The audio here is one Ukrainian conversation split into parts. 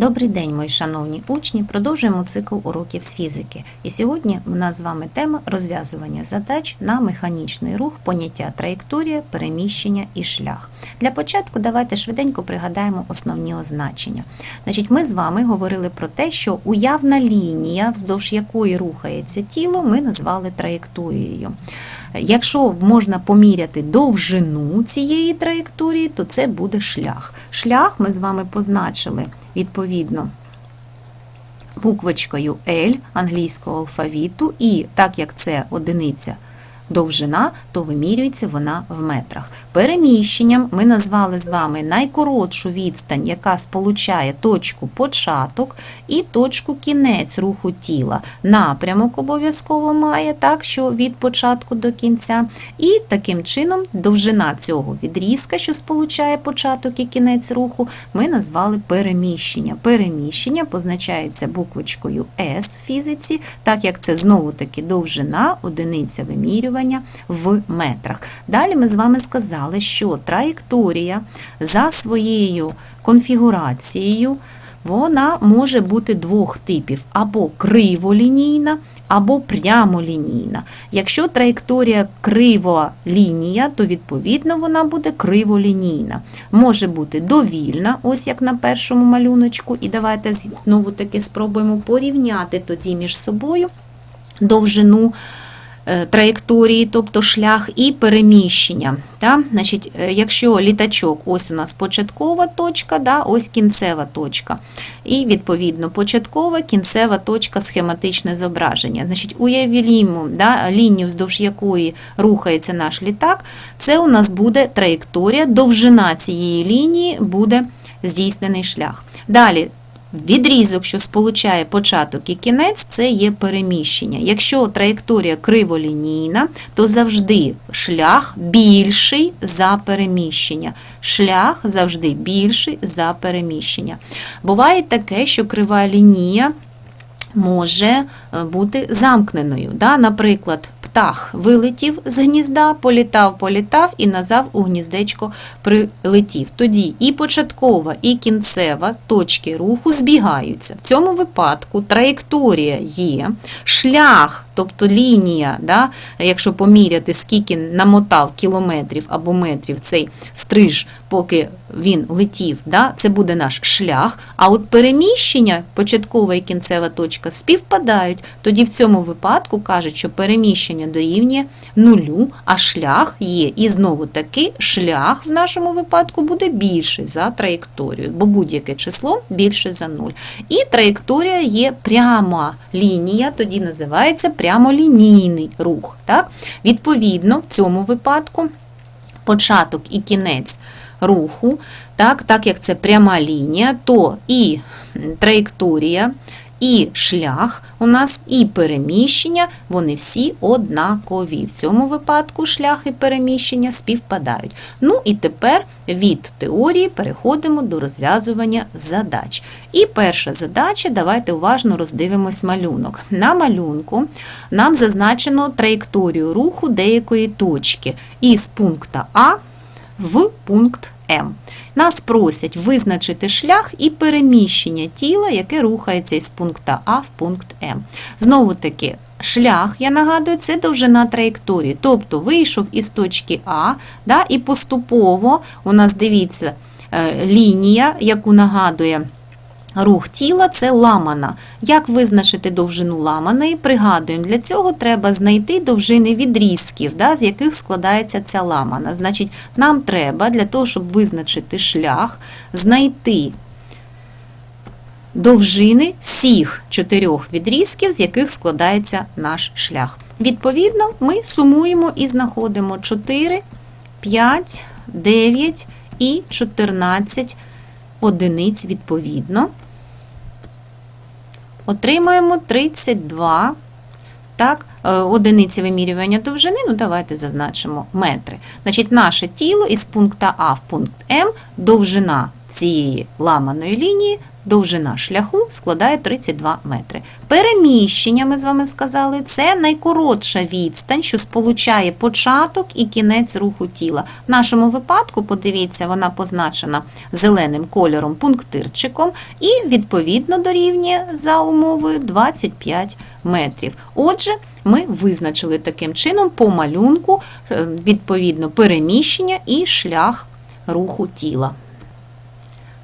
Добрий день, мої шановні учні! Продовжуємо цикл уроків з фізики. І сьогодні в нас з вами тема розв'язування задач на механічний рух, поняття траєкторія, переміщення і шлях. Для початку давайте швиденько пригадаємо основні означення. Значить, ми з вами говорили про те, що уявна лінія, вздовж якої рухається тіло, ми назвали траєкторією. Якщо можна поміряти довжину цієї траєкторії, то це буде шлях. Шлях ми з вами позначили відповідно буквочкою L англійського алфавіту, і так як це одиниця довжина, то вимірюється вона в метрах. Переміщенням ми назвали з вами найкоротшу відстань, яка сполучає точку початок і точку кінець руху тіла. Напрямок обов'язково має, так що від початку до кінця. І таким чином довжина цього відрізка, що сполучає початок і кінець руху, ми назвали переміщення. Переміщення позначається буквочкою S в фізиці, так як це знову-таки довжина, одиниця вимірювання в метрах. Далі ми з вами сказали, що траєкторія за своєю конфігурацією вона може бути двох типів: або криволінійна, або прямолінійна. Якщо траєкторія крива лінія, то відповідно вона буде криволінійна. Може бути довільна, ось як на першому малюночку, і давайте знову таки спробуємо порівняти тоді між собою довжину траєкторії, тобто шлях і переміщення. Да? Значить, е, якщо літачок, ось у нас початкова точка, да? ось кінцева точка. І відповідно початкова, кінцева точка, схематичне зображення. Значить, уявімо да, лінію, вздовж якої рухається наш літак, це у нас буде траєкторія, довжина цієї лінії буде здійснений шлях. Далі Відрізок, що сполучає початок і кінець, це є переміщення. Якщо траєкторія криволінійна, то завжди шлях більший за переміщення. Шлях завжди більший за переміщення. Буває таке, що крива лінія може е, бути замкненою. Да? Наприклад, птах вилетів з гнізда, політав, політав і назад у гніздечко прилетів. Тоді і початкова, і кінцева точки руху збігаються. В цьому випадку траєкторія є, шлях, тобто лінія, да? якщо поміряти, скільки намотав кілометрів або метрів цей стриж, поки він летів, да? це буде наш шлях. А от переміщення, початкова і кінцева точка співпадають. Тоді в цьому випадку кажуть, що переміщення дорівнює нулю, а шлях є. І знову таки шлях в нашому випадку буде більший за траєкторію, бо будь-яке число більше за нуль. І траєкторія є пряма лінія, тоді називається прямолінійний рух. Так? Відповідно, в цьому випадку початок і кінець руху, так, так як це пряма лінія, то і траєкторія, і шлях у нас, і переміщення, вони всі однакові. В цьому випадку шлях і переміщення співпадають. Ну і тепер від теорії переходимо до розв'язування задач. І перша задача, давайте уважно роздивимось малюнок. На малюнку нам зазначено траєкторію руху деякої точки із пункта А в пункт М. Нас просять визначити шлях і переміщення тіла, яке рухається із пункта А в пункт М. Знову таки, шлях, я нагадую, це довжина траєкторії. Тобто вийшов із точки А, да, і поступово у нас дивіться е, лінія, яку нагадує. Рух тіла це ламана. Як визначити довжину ламаної? Пригадуємо, для цього треба знайти довжини відрізків, да, з яких складається ця ламана. Значить, нам треба для того, щоб визначити шлях, знайти довжини всіх чотирьох відрізків, з яких складається наш шлях. Відповідно, ми сумуємо і знаходимо 4, 5, 9 і 14 одиниць відповідно. Отримуємо 32 так, е, одиниці вимірювання довжини, ну давайте зазначимо метри. Значить, наше тіло із пункта А в пункт М, довжина цієї ламаної лінії довжина шляху складає 32 метри. Переміщення, ми з вами сказали, це найкоротша відстань, що сполучає початок і кінець руху тіла. В нашому випадку, подивіться, вона позначена зеленим кольором пунктирчиком і відповідно дорівнює за умовою 25 метрів. Отже, ми визначили таким чином по малюнку е, відповідно переміщення і шлях руху тіла.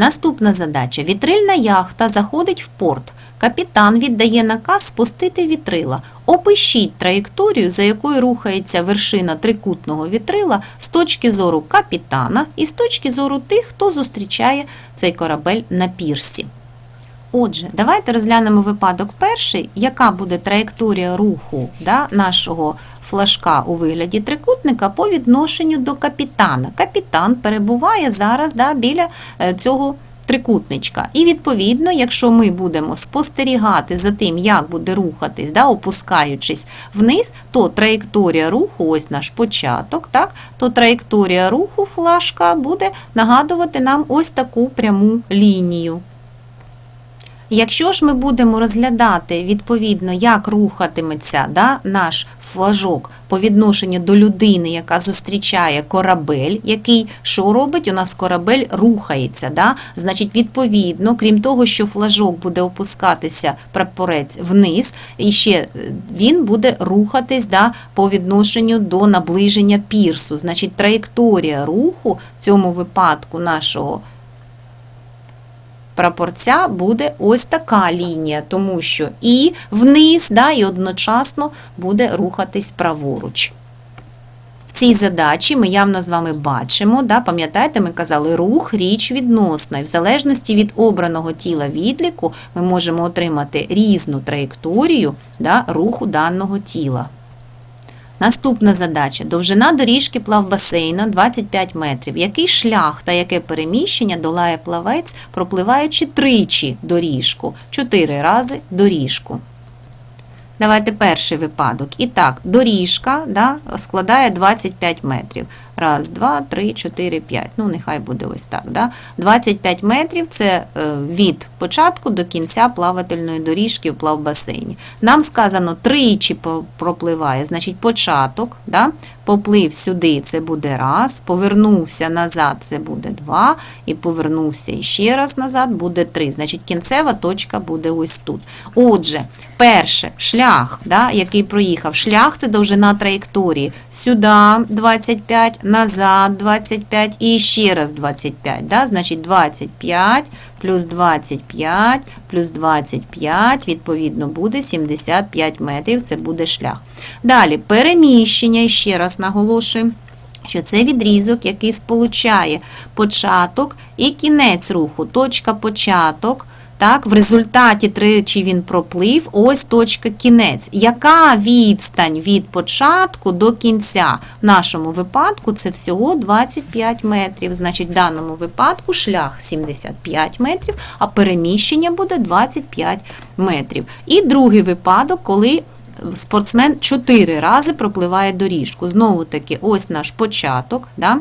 Наступна задача. Вітрильна яхта заходить в порт. Капітан віддає наказ спустити вітрила. Опишіть траєкторію, за якою рухається вершина трикутного вітрила з точки зору капітана і з точки зору тих, хто зустрічає цей корабель на пірсі. Отже, давайте розглянемо випадок перший, яка буде траєкторія руху да, нашого флажка у вигляді трикутника по відношенню до капітана. Капітан перебуває зараз да, біля е, цього трикутничка. І відповідно, якщо ми будемо спостерігати за тим, як буде рухатись, да, опускаючись вниз, то траєкторія руху, ось наш початок, так, то траєкторія руху флажка буде нагадувати нам ось таку пряму лінію. Якщо ж ми будемо розглядати відповідно, як рухатиметься да, наш флажок по відношенню до людини, яка зустрічає корабель, який що робить? У нас корабель рухається. Да? Значить, відповідно, крім того, що флажок буде опускатися прапорець вниз, і ще е, він буде рухатись да, по відношенню до наближення пірсу. Значить, траєкторія руху в цьому випадку нашого прапорця буде ось така лінія, тому що і вниз, да, і одночасно буде рухатись праворуч. В цій задачі ми явно з вами бачимо, да, пам'ятаєте, ми казали, рух річ відносна. І в залежності від обраного тіла відліку ми можемо отримати різну траєкторію да, руху даного тіла. Наступна задача. Довжина доріжки плавбасейна 25 метрів. Який шлях та яке переміщення долає плавець, пропливаючи тричі доріжку, чотири рази доріжку. Давайте перший випадок. І так, доріжка да, складає 25 метрів. Раз, два, три, чотири, п'ять. Ну, нехай буде ось так. Да? 25 метрів це е, від початку до кінця плавательної доріжки в плавбасейні. Нам сказано тричі пропливає, значить початок, да? поплив сюди, це буде раз, повернувся назад, це буде два, і повернувся іще раз назад, буде три. Значить, кінцева точка буде ось тут. Отже, перше, шлях, да, який проїхав. Шлях це довжина траєкторії. Сюди 25, назад 25 і ще раз 25. Да? Значить 25 плюс 25 плюс 25, відповідно, буде 75 метрів, це буде шлях. Далі переміщення, ще раз наголошую. Що це відрізок, який сполучає початок і кінець руху. Точка початок. Так, в результаті тричі він проплив, ось точка кінець. Яка відстань від початку до кінця? В нашому випадку це всього 25 метрів. Значить, в даному випадку шлях 75 метрів, а переміщення буде 25 метрів. І другий випадок, коли спортсмен чотири рази пропливає доріжку. Знову таки, ось наш початок, да?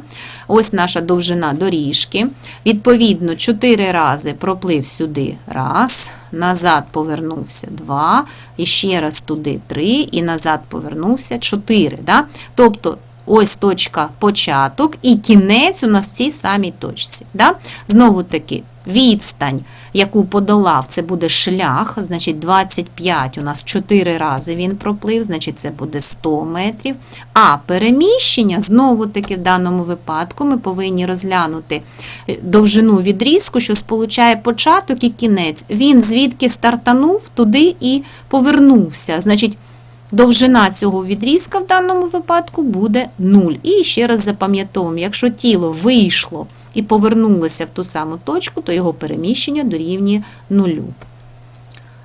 ось наша довжина доріжки. Відповідно, чотири рази проплив сюди раз, назад повернувся два, і ще раз туди три, і назад повернувся чотири. Да? Тобто, ось точка початок і кінець у нас в цій самій точці. Да? Знову таки, відстань яку подолав, це буде шлях, значить 25 у нас 4 рази він проплив, значить це буде 100 метрів. А переміщення, знову-таки в даному випадку, ми повинні розглянути е, довжину відрізку, що сполучає початок і кінець. Він звідки стартанув, туди і повернувся. Значить, Довжина цього відрізка в даному випадку буде 0. І ще раз запам'ятовуємо, якщо тіло вийшло і повернулося в ту саму точку, то його переміщення дорівнює нулю.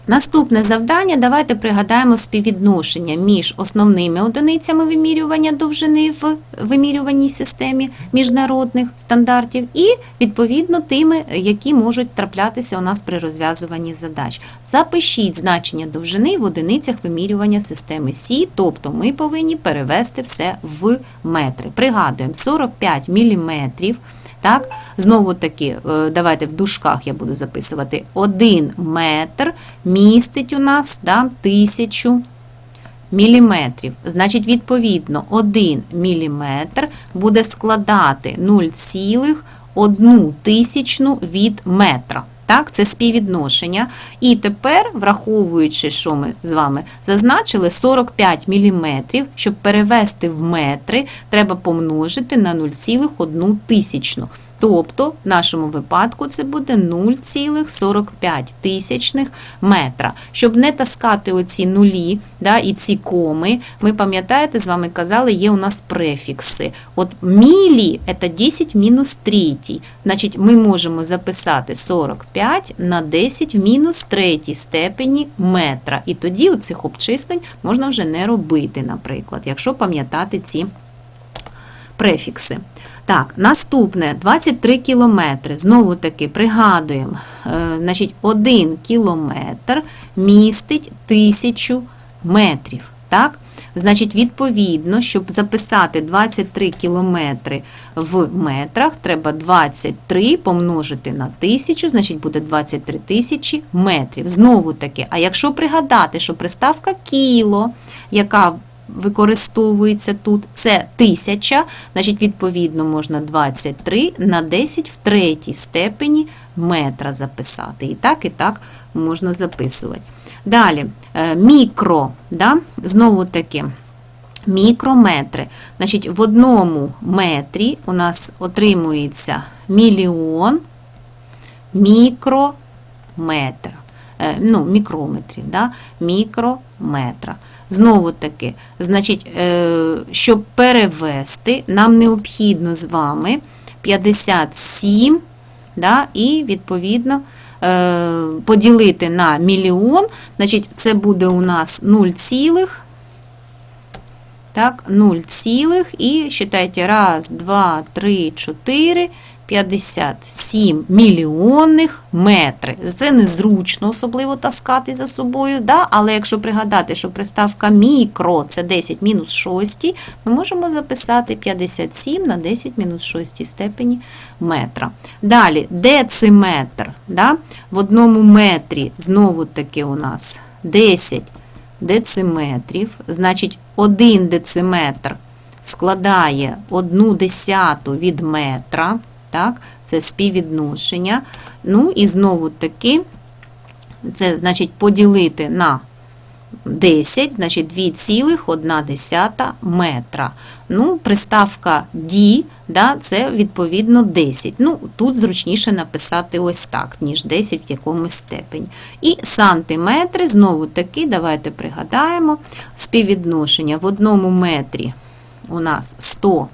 Наступне завдання. Давайте пригадаємо співвідношення між основними одиницями вимірювання довжини в вимірюваній системі міжнародних стандартів і, відповідно, тими, які можуть траплятися у нас при розв'язуванні задач. Запишіть значення довжини в одиницях вимірювання системи Сі, тобто ми повинні перевести все в метри. Пригадуємо, 45 мм Так, знову таки, е, давайте в дужках я буду записувати. 1 метр містить у нас да, тисячу міліметрів. Значить, відповідно, 1 міліметр буде складати 0,1 тисячну від метра. Так, це співвідношення. І тепер, враховуючи, що ми з вами зазначили, 45 мм, щоб перевести в метри, треба помножити на 0,1 тисячну. Тобто, в нашому випадку це буде 0,45 тисячних метра. Щоб не таскати оці нулі да, і ці коми, ми пам'ятаєте, з вами казали, є у нас префікси. От мілі це 10 мінус 3. Значить, ми можемо записати 45 на 10 в мінус 3 степені метра. І тоді цих обчислень можна вже не робити, наприклад, якщо пам'ятати ці префікси. Так, наступне 23 кілометри. Знову таки пригадуємо, е, значить, 1 кілометр містить 1000 метрів. Так? Значить, відповідно, щоб записати 23 кілометри в метрах, треба 23 помножити на 1000, значить буде 23 тисячі метрів. Знову таки, а якщо пригадати, що приставка кіло, яка використовується тут, це тисяча, значить, відповідно, можна 23 на 10 в третій степені метра записати. І так, і так можна записувати. Далі, е, мікро, да? знову таки. Мікрометри. Значить, в одному метрі у нас отримується мільйон мікрометра. Е, Ну, мікрометрів, да? мікрометра. Знову таки, значить, е, щоб перевести, нам необхідно з вами 57, да, і, відповідно, е, поділити на мільйон, значить, це буде у нас 0, цілих, так, 0, цілих, і, считайте, раз, два, три, чотири, 57 мільйонних метри. Це незручно, особливо таскати за собою. Да? Але якщо пригадати, що приставка мікро це 10 мінус 6, ми можемо записати 57 на 10 мінус 6 степені метра. Далі, дециметр. Да? В одному метрі знову таки у нас 10 дециметрів. Значить, 1 дециметр складає 1 десяту від метра. Так, Це співвідношення. Ну, і знову таки, це значить поділити на 10, значить 2,1 метра. Ну, приставка D, да, це відповідно 10. Ну, тут зручніше написати ось так, ніж 10 в якомусь степені. І сантиметри, знову таки, давайте пригадаємо, співвідношення в одному метрі у нас 100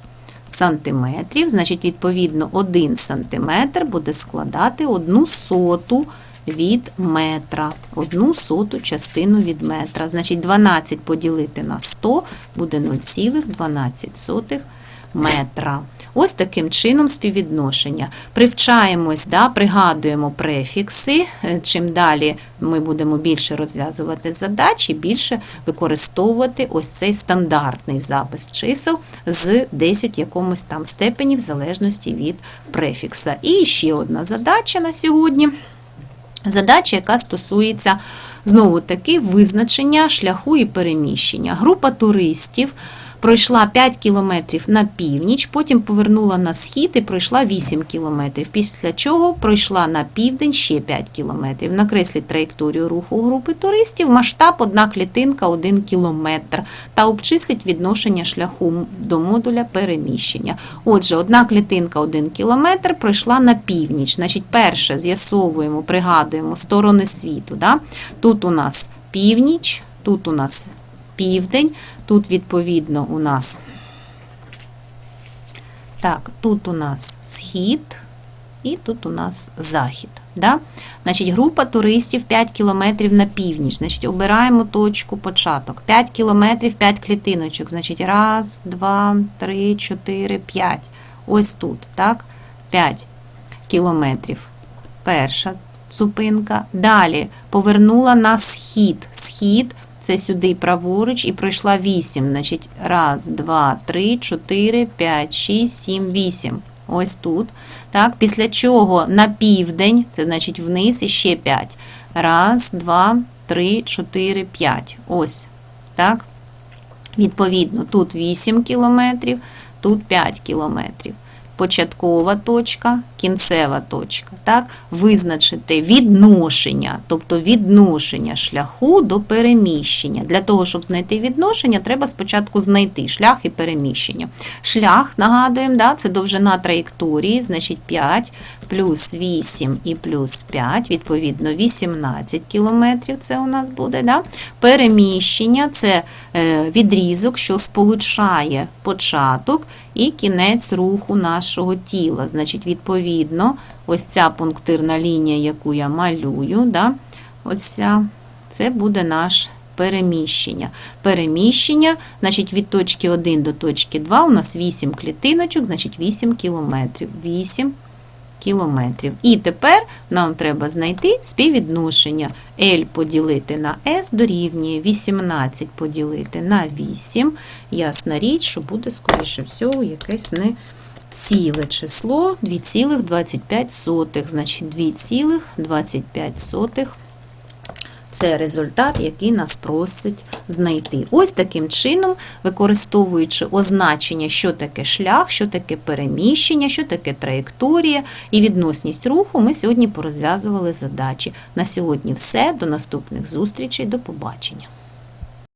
сантиметрів, значить, відповідно, 1 сантиметр буде складати одну соту від метра, одну соту частину від метра. Значить, 12 поділити на 100 буде 0,12 метра. Ось таким чином співвідношення. Привчаємось, да, пригадуємо префікси. Е, чим далі ми будемо більше розв'язувати задачі, більше використовувати ось цей стандартний запис чисел з 10 в якомусь там степені, в залежності від префікса. І ще одна задача на сьогодні. Задача, яка стосується знову таки визначення шляху і переміщення. Група туристів пройшла 5 кілометрів на північ, потім повернула на схід і пройшла 8 кілометрів, після чого пройшла на південь ще 5 кілометрів. Накресліть траєкторію руху групи туристів, масштаб одна клітинка 1 кілометр та обчисліть відношення шляху до модуля переміщення. Отже, одна клітинка 1 кілометр пройшла на північ. Значить, перше з'ясовуємо, пригадуємо сторони світу. Да? Тут у нас північ, тут у нас південь, тут, відповідно, у нас так, тут у нас схід і тут у нас захід. Да? Значить, група туристів 5 кілометрів на північ. Значить, обираємо точку початок. 5 кілометрів, 5 клітиночок. Значить, раз, два, три, чотири, п'ять. Ось тут, так? 5 кілометрів. Перша зупинка. Далі повернула на схід. Схід це сюди праворуч і пройшла 8. Значить, раз, два, три, чотири, п'ять, шість, сім, вісім. ось тут. Так, після чого на південь, це значить вниз і ще 5. Раз, два, три, чотири, п'ять. Ось. Так. Відповідно, тут 8 кілометрів, тут 5 кілометрів. Початкова точка, кінцева точка. Так? Визначити відношення, тобто відношення шляху до переміщення. Для того, щоб знайти відношення, треба спочатку знайти шлях і переміщення. Шлях, нагадуємо, да, це довжина траєкторії, значить 5 плюс 8 і плюс 5, відповідно 18 кілометрів це у нас буде. Да? Переміщення це е, відрізок, що сполучає початок і кінець руху нашого тіла. Значить, відповідно, ось ця пунктирна лінія, яку я малюю, да? ось це буде наш переміщення. Переміщення, значить, від точки 1 до точки 2 у нас 8 клітиночок, значить 8 кілометрів. 8 кілометрів. І тепер нам треба знайти співвідношення L поділити на S дорівнює 18 поділити на 8. Ясна річ, що буде, скоріше всього, якесь не ціле число 2,25. Значить, 2,25 це результат, який нас просить знайти. Ось таким чином, використовуючи означення, що таке шлях, що таке переміщення, що таке траєкторія і відносність руху, ми сьогодні порозв'язували задачі. На сьогодні все. До наступних зустрічей. До побачення.